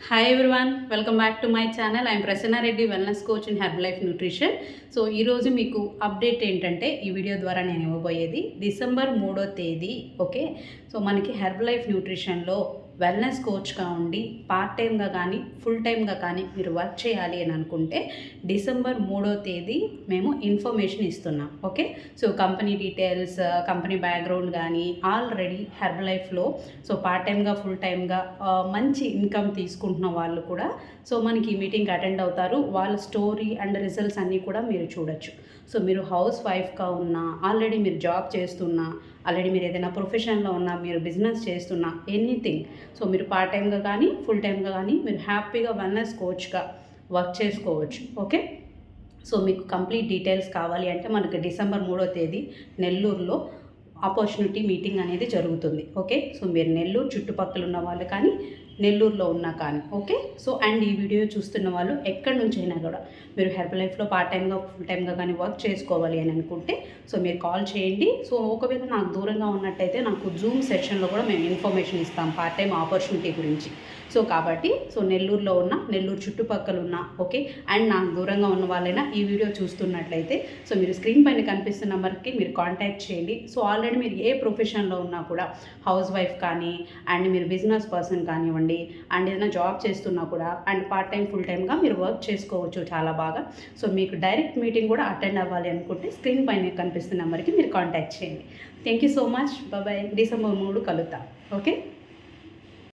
Hi everyone welcome back to my channel I'm Prasanna Reddy wellness coach and herb life nutrition so ఈరోజు మీకు update ఏంటంటే ఈ video ద్వారా నేను ఇవ్వబోయేది డిసెంబర్ మూడో తేదీ ఓకే సో మనకి హెర్బ్ లైఫ్ న్యూట్రిషన్లో వెల్నెస్ కోచ్గా ఉండి పార్ట్ టైంగా కానీ ఫుల్ టైంగా కానీ మీరు వర్క్ చేయాలి అని అనుకుంటే డిసెంబర్ మూడో తేదీ మేము ఇన్ఫర్మేషన్ ఇస్తున్నాం okay so company details company background కానీ ఆల్రెడీ హెర్బ్ లైఫ్లో సో పార్ట్ టైంగా ఫుల్ టైంగా మంచి ఇన్కమ్ తీసుకుంటున్న వాళ్ళు కూడా సో మనకి ఈ మీటింగ్ అటెండ్ అవుతారు. వాళ్ళ స్టోరీ అండ్ రిజల్ట్స్ అన్నీ కూడా మీరు చూడొచ్చు. సో మీరు హౌస్ వైఫ్గా ఉన్నా ఆల్రెడీ మీరు జాబ్ చేస్తున్నా ఆల్రెడీ మీరు ఏదైనా ప్రొఫెషన్లో ఉన్నా మీరు బిజినెస్ చేస్తున్నా ఎనీథింగ్ సో మీరు పార్ట్ టైంగా కానీ ఫుల్ టైంగా కానీ మీరు హ్యాపీగా వెల్నెస్ కోచ్గా వర్క్ చేసుకోవచ్చు ఓకే సో మీకు కంప్లీట్ డీటెయిల్స్ కావాలి అంటే మనకి డిసెంబర్ మూడో తేదీ నెల్లూరులో ఆపర్చునిటీ మీటింగ్ అనేది జరుగుతుంది ఓకే సో మీరు నెల్లూరు చుట్టుపక్కల ఉన్న వాళ్ళు కానీ నెల్లూరులో ఉన్నా కానీ ఓకే? సో అండ్ ఈ వీడియో చూస్తున్న వాళ్ళు ఎక్కడి నుంచి అయినా కూడా మీరు హెల్ప్ లైఫ్లో పార్ట్ టైంగా ఫుల్ టైంగా కానీ వర్క్ చేసుకోవాలి అని అనుకుంటే సో మీరు కాల్ చేయండి. సో ఒకవేళ నాకు దూరంగా ఉన్నట్టయితే నాకు జూమ్ సెషన్లో కూడా మేము ఇన్ఫర్మేషన్ ఇస్తాం పార్ట్ టైం ఆపర్చునిటీ గురించి. సో కాబట్టి సో నెల్లూరులో ఉన్న నెల్లూరు చుట్టుపక్కల ఉన్న ఓకే? అండ్ నాకు దూరంగా ఉన్న వాళ్ళైనా ఈ వీడియో చూస్తున్నట్లయితే సో మీరు స్క్రీన్ పైన కనిపిస్తున్న నెంబర్కి మీరు కాంటాక్ట్ చేయండి. సో ఆల్రెడీ మీరు ఏ ప్రొఫెషన్లో ఉన్నా కూడా హౌస్ వైఫ్ కానీ అండ్ మీరు బిజినెస్ పర్సన్ కానివ్వండి అండ్ ఏదైనా జాబ్ చేస్తున్నా కూడా అండ్ పార్ట్ టైం ఫుల్ టైమ్గా మీరు వర్క్ చేసుకోవచ్చు చాలా బాగా. సో మీకు డైరెక్ట్ మీటింగ్ కూడా అటెండ్ అవ్వాలి అనుకుంటే స్క్రీన్ పైన కనిపిస్తున్న నెంబర్కి మీరు కాంటాక్ట్ చేయండి. థ్యాంక్ యూ సో మచ్ బాబాయ్ డిసెంబర్ మూడు కలుద్దాం. ఓకే